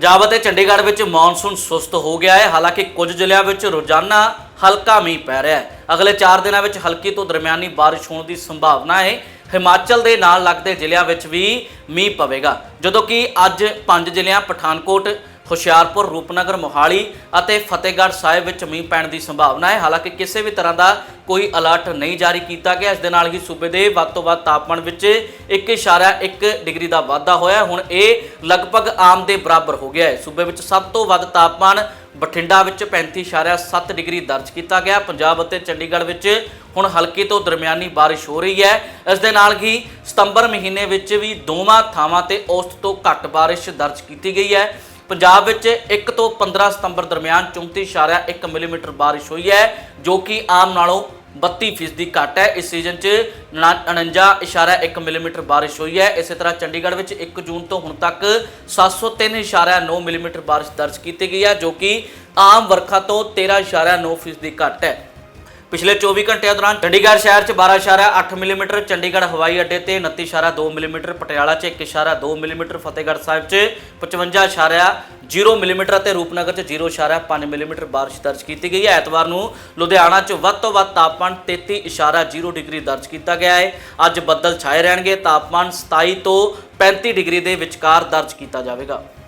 ਪੰਜਾਬ ਅਤੇ ਚੰਡੀਗੜ੍ਹ ਵਿੱਚ ਮੌਨਸੂਨ ਸੁਸਤ ਹੋ ਗਿਆ ਹੈ, ਹਾਲਾਂਕਿ ਕੁਝ ਜ਼ਿਲ੍ਹਿਆਂ ਵਿੱਚ ਰੋਜ਼ਾਨਾ ਹਲਕਾ ਮੀਂਹ ਪੈ ਰਿਹਾ ਹੈ। ਅਗਲੇ 4 ਦਿਨਾਂ ਵਿੱਚ ਹਲਕੀ ਤੋਂ ਦਰਮਿਆਨੀ ਬਾਰਿਸ਼ ਹੋਣ ਦੀ ਸੰਭਾਵਨਾ ਹੈ। ਹਿਮਾਚਲ ਦੇ ਨਾਲ ਲੱਗਦੇ ਜ਼ਿਲ੍ਹਿਆਂ ਵਿੱਚ ਵੀ ਮੀਂਹ ਪਵੇਗਾ, ਜਦੋਂ ਕਿ ਅੱਜ ਪੰਜ ਜ਼ਿਲ੍ਹਿਆਂ, ਪਠਾਨਕੋਟ ਹੁਸ਼ਿਆਰਪੁਰ ਰੂਪਨਗਰ ਮੋਹਾਲੀ ਅਤੇ ਫਤਿਹਗੜ੍ਹ ਸਾਹਿਬ ਵਿੱਚ ਮੀਂਹ ਪੈਣ ਦੀ ਸੰਭਾਵਨਾ ਹੈ। ਹਾਲਾਂਕਿ ਕਿਸੇ ਵੀ ਤਰ੍ਹਾਂ ਦਾ ਕੋਈ ਅਲਰਟ ਨਹੀਂ ਜਾਰੀ ਕੀਤਾ ਗਿਆ। ਇਸ ਦੇ ਨਾਲ ਹੀ ਸੂਬੇ ਦੇ ਵੱਧ ਤੋਂ ਵੱਧ ਤਾਪਮਾਨ ਵਿੱਚ 1.1 ਡਿਗਰੀ ਦਾ ਵਾਧਾ ਹੋਇਆ। ਹੁਣ ਇਹ ਲਗਭਗ ਆਮ ਦੇ ਬਰਾਬਰ ਹੋ ਗਿਆ ਹੈ। ਸੂਬੇ ਵਿੱਚ ਸਭ ਤੋਂ ਵੱਧ ਤਾਪਮਾਨ ਬਠਿੰਡਾ ਵਿੱਚ 35.7 ਡਿਗਰੀ ਦਰਜ ਕੀਤਾ ਗਿਆ। ਪੰਜਾਬ ਅਤੇ ਚੰਡੀਗੜ੍ਹ ਵਿੱਚ ਹੁਣ ਹਲਕੀ ਤੋਂ ਦਰਮਿਆਨੀ ਬਾਰਿਸ਼ ਹੋ ਰਹੀ ਹੈ। ਇਸ ਦੇ ਨਾਲ ਹੀ ਸਤੰਬਰ ਮਹੀਨੇ ਵਿੱਚ ਵੀ ਦੋਵਾਂ ਥਾਵਾਂ ਤੇ ਔਸਤ ਤੋਂ ਘੱਟ ਬਾਰਿਸ਼ ਦਰਜ ਕੀਤੀ ਗਈ ਹੈ। ਪੰਜਾਬ ਵਿੱਚ 1 ਤੋਂ 15 ਸਤੰਬਰ ਦਰਮਿਆਨ 34.1 ਮਿਲੀਮੀਟਰ ਬਾਰਿਸ਼ ਹੋਈ ਹੈ, ਜੋ ਕਿ ਆਮ ਨਾਲੋਂ 32 ਫੀਸਦੀ ਘੱਟ ਹੈ। ਇਸ ਸੀਜ਼ਨ 'ਚ 49.1 ਮਿਲੀਮੀਟਰ ਬਾਰਿਸ਼ ਹੋਈ ਹੈ। ਇਸੇ ਤਰ੍ਹਾਂ ਚੰਡੀਗੜ੍ਹ ਵਿੱਚ 1 ਜੂਨ ਤੋਂ ਹੁਣ ਤੱਕ 703.9 ਮਿਲੀਮੀਟਰ ਬਾਰਿਸ਼ ਦਰਜ ਕੀਤੀ ਗਈ ਹੈ, ਜੋ ਕਿ ਆਮ ਵਰਖਾ ਤੋਂ 13.9 ਫੀਸਦੀ ਘੱਟ ਹੈ। ਪਿਛਲੇ 24 ਘੰਟਿਆਂ ਦੌਰਾਨ ਚੰਡੀਗੜ੍ਹ ਸ਼ਹਿਰ 'ਚ 12.8 ਮਿਲੀਮੀਟਰ, ਚੰਡੀਗੜ੍ਹ ਹਵਾਈ ਅੱਡੇ ਤੇ 29.2 ਮਿਲੀਮੀਟਰ, ਪਟਿਆਲਾ 'ਚ 1.2 ਮਿਲੀਮੀਟਰ, ਫਤਿਹਗੜ੍ਹ ਸਾਹਿਬ 'ਚ 55.0 ਮਿਲੀਮੀਟਰ ਅਤੇ ਰੂਪਨਗਰ 'ਚ 0.5 ਮਿਲੀਮੀਟਰ ਬਾਰਿਸ਼ ਦਰਜ ਕੀਤੀ ਗਈ ਹੈ। ਐਤਵਾਰ ਨੂੰ ਲੁਧਿਆਣਾ 'ਚ ਵੱਧ ਤੋਂ ਵੱਧ ਤਾਪਮਾਨ 33.0 ਡਿਗਰੀ ਦਰਜ ਕੀਤਾ ਗਿਆ ਹੈ। ਅੱਜ ਬੱਦਲ ਛਾਏ ਰਹਿਣਗੇ। ਤਾਪਮਾਨ 27 ਤੋਂ 35 ਡਿਗਰੀ ਦੇ ਵਿਚਕਾਰ ਦਰਜ ਕੀਤਾ ਜਾਵੇਗਾ।